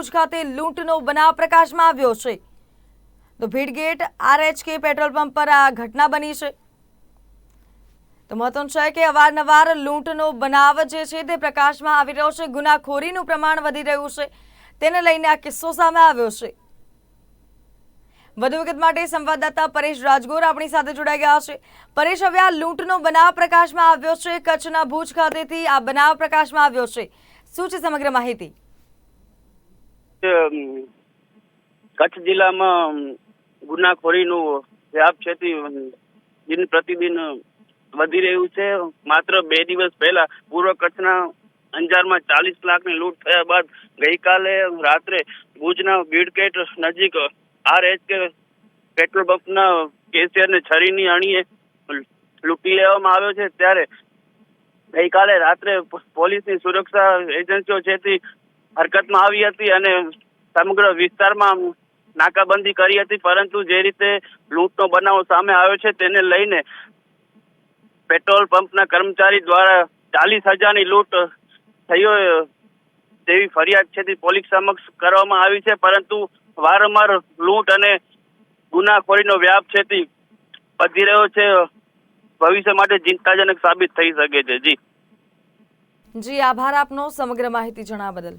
ભુજ ખાતે લૂંટનો બનાવ પ્રકાશમાં આવ્યો છે. તો ભીડગેટ આરએચકે પેટ્રોલ પંપ પર આ ઘટના બની છે. તો મહત્વનું છે કે અવારનવાર લૂંટનો બનાવ જે છે તે પ્રકાશમાં આવી રહ્યો છે. ગુનાખોરીનું પ્રમાણ વધી રહ્યું છે. તેને લઈને આ કિસ્સો સામે આવ્યો છે. વધુ વિગત માટે સંવાદદાતા પરેશ રાજગોર આપણી સાથે જોડાઈ ગયા છે. પરેશ, હવે આ લૂંટનો બનાવ પ્રકાશમાં આવ્યો છે. કચ્છના ભુજ ખાતેથી આ બનાવ પ્રકાશમાં આવ્યો છે. શું છે સમગ્ર માહિતી? કચ્છ જિલ્લામાં ગુનાખોરીનું વ્યાપ છે તે દિન પ્રતિદિન વધી રહ્યું છે. માત્ર બે દિવસ પહેલા પૂર્વ કચ્છના અંજારમાં ચાલીસ લાખની લૂંટ થયા બાદ ગઈકાલે રાત્રે ભુજના બીડકેટ નજીક આર એચ કે પેટ્રોલ પંપના કેશિયરને છરીની અણીએ લૂંટી લેવામાં આવ્યો છે. ત્યારે ગઈકાલે રાત્રે પોલીસની સુરક્ષા એજન્સીઓ છે તે હરકતમાં આવી હતી અને સમગ્ર વિસ્તારમાં નાકાબંધી કરી હતી, પરંતુ જે રીતે લૂંટનો બનાવ સામે આવ્યો છે તેને લઈને પેટ્રોલ પંપના કર્મચારી દ્વારા ચાલીસ હજારની લૂંટ થયો તેવી ફરિયાદ છે તે પોલીસ સમક્ષ કરવામાં આવી છે, પરંતુ વારંવાર લૂંટ અને ગુનાખોરીનો વ્યાપ છે તે વધી રહ્યો છે ભવિષ્ય માટે ચિંતાજનક સાબિત થઈ શકે છે. જી. જી, આભાર આપનો સમગ્ર માહિતી જણાવવા બદલ.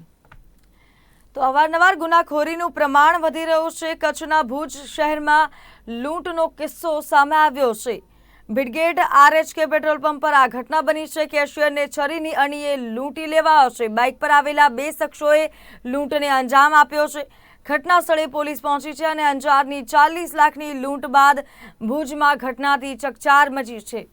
તો અવારનવાર ગુનાખોરીનું પ્રમાણ વધી રહ્યું છે. કચ્છના ભુજ શહેરમાં લૂંટનો કિસ્સો સામે આવ્યો છે. બિડગેટ આરએચકે પેટ્રોલ પંપ પર આ ઘટના બની છે. કેશિયરને છરીની અણીએ લૂંટી લેવા છે. બાઇક પર આવેલા બે શખ્સોએ લૂંટને અંજામ આપ્યો છે. ઘટના સ્થળે પોલીસ પહોંચી છે અને અંજારની ચાલીસ લાખની લૂંટ બાદ ભુજમાં ઘટનાથી ચકચાર મચી છે.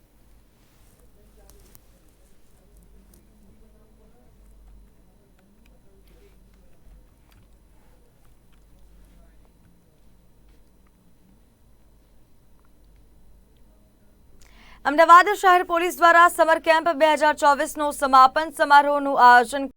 અમદાવાદ શહેર પોલીસ દ્વારા સમર કેમ્પ બે હજાર ચોવીસનું સમાપન સમારોહનું આયોજન